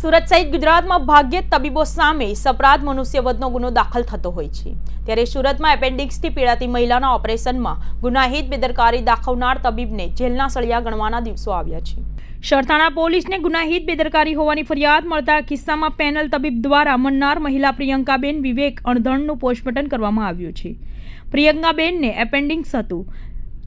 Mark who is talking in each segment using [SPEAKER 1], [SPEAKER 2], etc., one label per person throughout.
[SPEAKER 1] સુરત સહિત ગુજરાતમાં ભાગ્યે તબીબો સામે સપરાધ મનુષ્યવધનો ગુનો દાખલ થતો હોય છે. ત્યારે સુરતમાં એપેન્ડિક્સથી પીડાતી મહિલાના ઓપરેશનમાં ગુનાહિત બેદરકારી દાખવનાર તબીબને જેલના સળિયા ગણવાના દિવસો આવ્યા છે. શરથાણા પોલીસને ગુનાહિત બેદરકારી હોવાની ફરિયાદ મળતા કિસ્સામાં પેનલ તબીબ દ્વારા મન્નાર મહિલા પ્રિયંકાબેન વિવેક અણધણનું પોસ્ટમોર્ટમ કરવામાં આવ્યું છે. પ્રિયંકાબેનને એપેન્ડિક્સ હતું.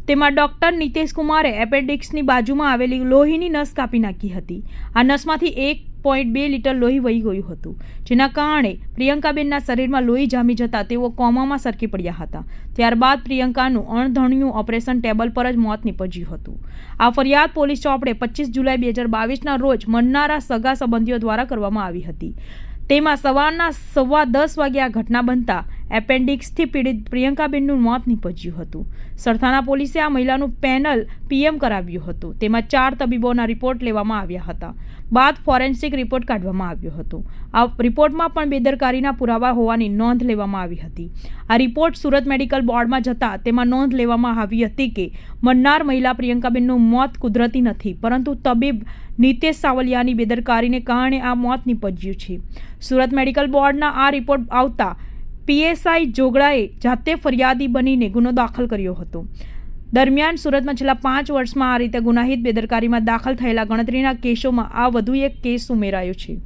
[SPEAKER 1] તેમાં ડોક્ટર નિતેશ કુમારે એપેન્ડિક્સની બાજુમાં આવેલી લોહીની નસ કાપી નાખી હતી. આ નસમાંથી એક પોઈન્ટ બે લીટર લોહી વહી ગયું હતું. જેના કારણે પ્રિયંકાબેનના શરીરમાં લોહી જામી જતા તેઓ કોમામાં સરકી પડ્યા હતા. ત્યારબાદ પ્રિયંકાનું અણધણ્યું ઓપરેશન ટેબલ પર જ મોત નીપજ્યું હતું. આ ફરિયાદ પોલીસ ચોપડે પચીસ જુલાઈ બે હજાર બાવીસના રોજ મરનારા સગા સંબંધીઓ દ્વારા કરવામાં આવી હતી. તેમાં સવારના સવા દસ વાગે આ ઘટના બનતા એપેન્ડિક્સથી પીડિત પ્રિયંકાબેનનું મોત નીપજ્યું હતું. સરથાના પોલીસે આ મહિલાનું પેનલ પીએમ કરાવ્યું હતું. તેમાં ચાર તબીબોના રિપોર્ટ લેવામાં આવ્યા હતા. બાદ ફોરેન્સિક રિપોર્ટ કાઢવામાં આવ્યો હતો. આ રિપોર્ટમાં પણ બેદરકારીના પુરાવા હોવાની નોંધ લેવામાં આવી હતી. આ રિપોર્ટ સુરત મેડિકલ બોર્ડમાં જતા તેમાં નોંધ લેવામાં આવી હતી કે, મન્નાર મહિલા પ્રિયંકાબેનનું મોત કુદરતી નથી, પરંતુ તબીબ નિતેશ સાવલિયાની બેદરકારીને કારણે આ મોત નીપજ્યું છે. સુરત મેડિકલ બોર્ડના આ રિપોર્ટ આવતા પીએસઆઈ જોગડાએ જાતે ફરિયાદી બનીને ગુનો દાખલ કર્યો હતો. દરમિયાન સુરતમાં છેલ્લા પાંચ વર્ષમાં આ રીતે ગુનાહિત બેદરકારીમાં દાખલ થયેલા ગણતરીના કેસોમાં આ વધુ એક કેસ ઉમેરાયો છે.